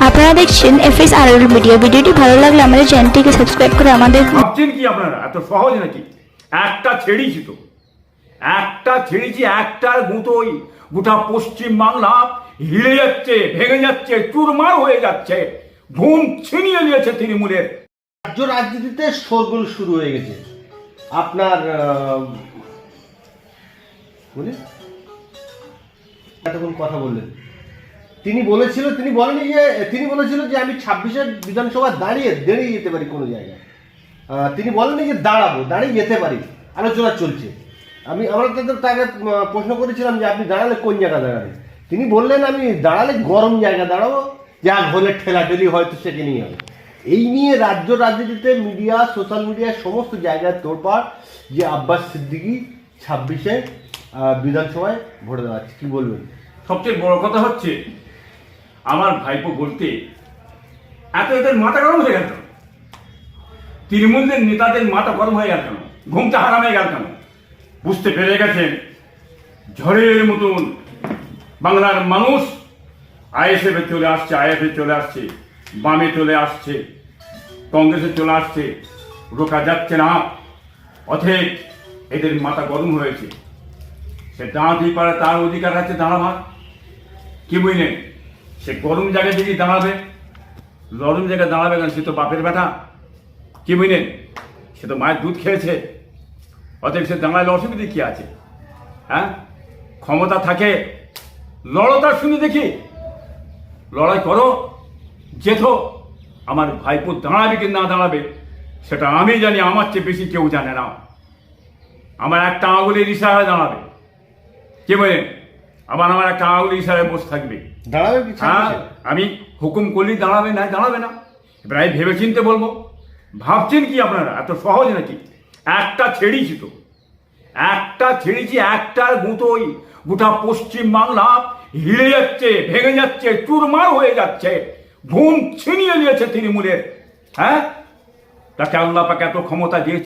আপনারা দেখছেন এফএস আর মিডিয়া ভিডিওটি ভালো লাগলে আমাদের চ্যানেলটিকে সাবস্ক্রাইব করে আমাদের ভাবছেন কি আপনারা? এত সহজ নাকি? একটা ছেড়েছি তো। একটা ছেড়েছি একটার গুঁতোই গোটা পশ্চিম বাংলা হিলে যাচ্ছে ভেঙে যাচ্ছে চুরমার হয়ে যাচ্ছে ঘুম ছিনিয়ে নিয়েছে তৃণমূলের। রাজ্য রাজনীতিতে শোরগোল শুরু হয়ে গেছে। আপনার আহ, এতক্ষণ কথা বললেন। তিনি বলেছিল, তিনি বলেনি যে, তিনি বলেছিল যে আমি ছাব্বিশে বিধানসভা দাঁড়িয়ে দাঁড়িয়ে যেতে পারি কোনো জায়গায়। তিনি বলেনি যে দাঁড়াবো, দাঁড়িয়ে যেতে পারি। আলোচনা চলছে। আমি, আমরা তাদের তাকে প্রশ্ন করেছিলাম যে আপনি দাঁড়ালে কোন জায়গা দাঁড়াবেন? তিনি বললেন, আমি দাঁড়ালে গরম জায়গা দাঁড়াবো। যা হলে ঠেলাঠেলি হয়তো সেখানেই হবে এই নিয়ে রাজ্য রাজনীতিতে মিডিয়া, সোশ্যাল মিডিয়া সমস্ত জায়গায় তোড়পাড় যে আব্বাস সিদ্দিকি ছাব্বিশে বিধানসভায় ভোট আছে কি বলবেন? সবচেয়ে বড় কথা হচ্ছে আমার ভাইপো বলতে এত এদের মাথা গরম হয়ে গেল? তৃণমূলের নেতাদের মাথা গরম হয়ে গেল কেন? ঘুমটা হারাম হয়ে গেল কেন? বুঝতে পেরে গেছেন? ঝড়ের মতন বাংলার মানুষ আইএসএফে চলে আসছে আইএফে চলে আসছে, বামে চলে আসছে, কংগ্রেসে চলে আসছে রোকা যাচ্ছে না। অথেব এদের মাথা গরম হয়েছে। সে দাঁড়াতেই পারে তার অধিকার আছে দাঁড়াবার কি বুঝলেন? সে গরম জায়গায় যদি দাঁড়াবে, নরম জায়গায় দাঁড়াবে কেন? সে তো বাপের বেটা। কি বুঝলেন? সে তো মায়ের দুধ খেয়েছে। অতএব সে দাঁড়ালে অসুবিধে কি আছে? হ্যাঁ? ক্ষমতা থাকে। লড়ো তার শুনে দেখি। লড়াই করো যেথো আমার ভাইপো দাঁড়াবে কি না দাঁড়াবে, সেটা আমি জানি। আমার চেয়ে বেশি কেউ জানে না। আমার একটা আঙুলের ইশারায় দাঁড়াবে। কে বলেন আবার আমার একটা আঙুলের ইশারায় বসে থাকবে। দাঁড়াবে হ্যাঁ আমি হুকুম করলেই দাঁড়াবে না দাঁড়াবে না। এবার আমি ভেবে চিনতে বলব ভাবছেন কি আপনারা এত সহজ নাকি? একটা ছেড়েছি তো। একটা ছেড়েছি একটার গুঁতোই। গোটা পশ্চিম বাংলা হিলে যাচ্ছে ভেঙে যাচ্ছে চুরমার হয়ে যাচ্ছে। ঘুম ছিনিয়ে নিয়েছে তৃণমূলের। হ্যাঁ? তাকে আল্লাহ পাকে এত ক্ষমতা দিয়েছে।